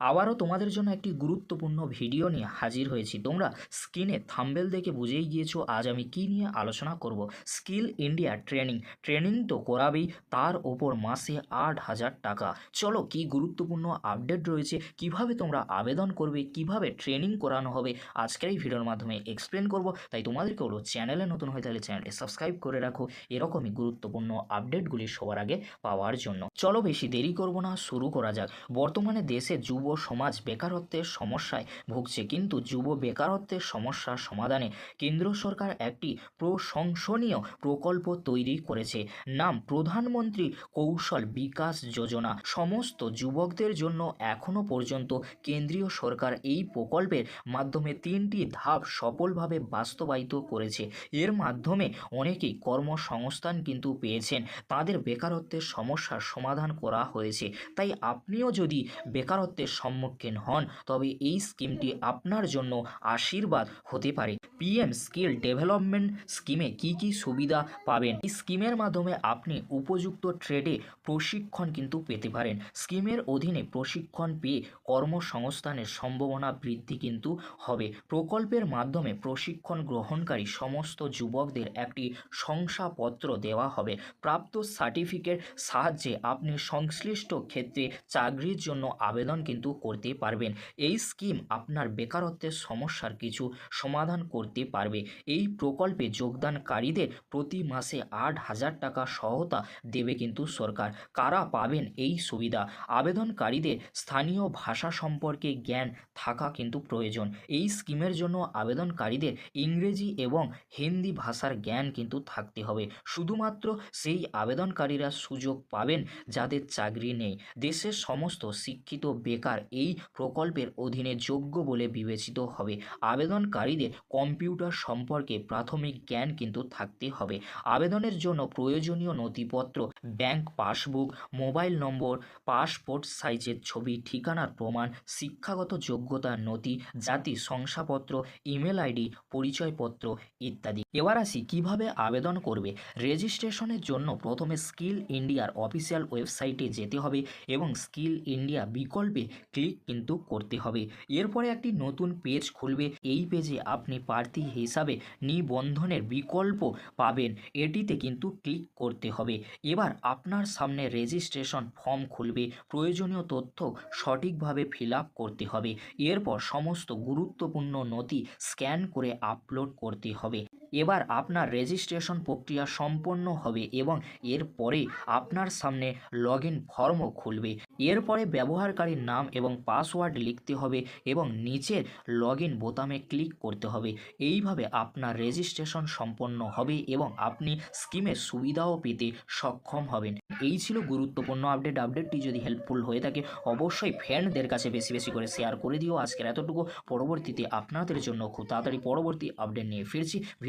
আবারও তোমাদের জন্য একটি গুরুত্বপূর্ণ ভিডিও নিয়ে হাজির হয়েছি। তোমরা স্ক্রিনে থাম্বেল দেখে বুঝেই গিয়েছো, আজ আমি কি নিয়ে আলোচনা করব। Skill India training. ট্রেনিং তো করাবেই, তার ওপর মাসে আট হাজার টাকা। চলো, কি গুরুত্বপূর্ণ আপডেট রয়েছে, কীভাবে তোমরা আবেদন করবে, কীভাবে ট্রেনিং করানো হবে, আজকের এই ভিডিওর মাধ্যমে এক্সপ্লেন করব। তাই তোমাদেরকে হলো চ্যানেলে নতুন হয়ে তাহলে চ্যানেলটি সাবস্ক্রাইব করে রাখো, এরকমই গুরুত্বপূর্ণ আপডেটগুলি সবার আগে পাওয়ার জন্য। চলো, বেশি দেরি করব না, শুরু করা যাক। বর্তমানে দেশে যুব সমাজ বেকারত্বের সমস্যায় ভুগছে। কিন্তু যুব বেকারত্বের সমস্যার সমাধানে কেন্দ্র সরকার একটি প্রশংসনীয় প্রকল্প তৈরি করেছে। নাম প্রধানমন্ত্রী কৌশল বিকাশ যোজনা। সমস্ত যুবকদের জন্য এখনও পর্যন্ত কেন্দ্রীয় সরকার এই প্রকল্পের মাধ্যমে তিনটি ধাপ সফলভাবে বাস্তবায়িত করেছে। এর মাধ্যমে অনেকেই কর্মসংস্থান কিন্তু পেয়েছেন। তাদের বেকারত্বের সমস্যার সমাধান করা হয়েছে। তাই আপনিও যদি বেকারত্বের সম্মুখীন হন। তবে এই স্কিমটি আপনার জন্য আশীর্বাদ হতে পারে। পিএম স্কিল ডেভেলপমেন্ট স্কিমে কি কি সুবিধা পাবেন? এই স্কিমের মাধ্যমে আপনি উপযুক্ত ট্রেডে প্রশিক্ষণ কিন্তু পেতে পারেন। স্কিমের অধীনে প্রশিক্ষণ পেয়ে কর্মসংস্থানের সম্ভাবনা বৃদ্ধি কিন্তু হবে। প্রকল্পের মাধ্যমে প্রশিক্ষণ গ্রহণকারী সমস্ত যুবকদের একটি শংসাপত্র দেওয়া হবে। প্রাপ্ত সার্টিফিকেট সাহায্যে আপনি সংশ্লিষ্ট ক্ষেত্রে চাকরির জন্য আবেদন কিন্তু করতে পারবেন। এই স্কিম আপনার বেকারত্বের সমস্যার কিছু সমাধান করতে পারবে। এই প্রকল্পে যোগদানকারীদের প্রতি মাসে আট হাজার টাকা সহায়তা দেবে কিন্তু সরকার। কারা পাবেন এই সুবিধা? আবেদনকারীদের স্থানীয় ভাষা সম্পর্কে জ্ঞান থাকা কিন্তু প্রয়োজন। এই স্কিমের জন্য আবেদনকারীদের ইংরেজি এবং হিন্দি ভাষার জ্ঞান কিন্তু থাকতে হবে। শুধুমাত্র সেই আবেদনকারীরা সুযোগ পাবেন যাদের চাকরি নেই। দেশের সমস্ত শিক্ষিত বেকার এই প্রকল্পের অধীনে যোগ্য বলে বিবেচিত হবে। আবেদনকারীদের কম্পিউটার সম্পর্কে প্রাথমিক জ্ঞান কিন্তু থাকতে হবে। আবেদনের জন্য প্রয়োজনীয় নথিপত্র, bank passbook, mobile number, passport সাইজের ছবি, ঠিকানার প্রমাণ, শিক্ষাগত যোগ্যতার নথি, জাতি শংসাপত্র, ইমেল আইডি, পরিচয়পত্র ইত্যাদি। এবার আসি, কীভাবে আবেদন করবে? রেজিস্ট্রেশনের জন্য প্রথমে স্কিল ইন্ডিয়ার অফিসিয়াল ওয়েবসাইটে যেতে হবে এবং স্কিল ইন্ডিয়া বিকল্পে ক্লিক কিন্তু করতে হবে। এরপরে একটি নতুন পেজ খুলবে। এই পেজে আপনি প্রার্থী হিসাবে নিবন্ধনের বিকল্প পাবেন। এটিতে কিন্তু ক্লিক করতে হবে। এবার আপনার সামনে রেজিস্ট্রেশন ফর্ম খুলবে। প্রয়োজনীয় তথ্য সঠিকভাবে ফিল করতে হবে। এরপর সমস্ত গুরুত্বপূর্ণ নথি স্ক্যান করে আপলোড করতে হবে। এবার আপনার রেজিস্ট্রেশন প্রক্রিয়া সম্পন্ন হবে এবং এরপরে আপনার সামনে লগ ইন ফর্মও খুলবে এরপরে ব্যবহারকারীর নাম এবং পাসওয়ার্ড লিখতে হবে এবং নিচের লগ ইন বোতামে ক্লিক করতে হবে। এইভাবে আপনার রেজিস্ট্রেশন সম্পন্ন হবে এবং আপনি স্কিমের সুবিধাও পেতে সক্ষম হবেন। এই ছিল গুরুত্বপূর্ণ আপডেট আপডেটটি যদি হেল্পফুল হয়ে থাকে, অবশ্যই ফ্রেন্ডদের কাছে বেশি বেশি করে শেয়ার করে দিও। আজকের এতটুকু। পরবর্তীতে আপনাদের জন্য খুব তাড়াতাড়ি পরবর্তী আপডেট নিয়ে ফিরছি।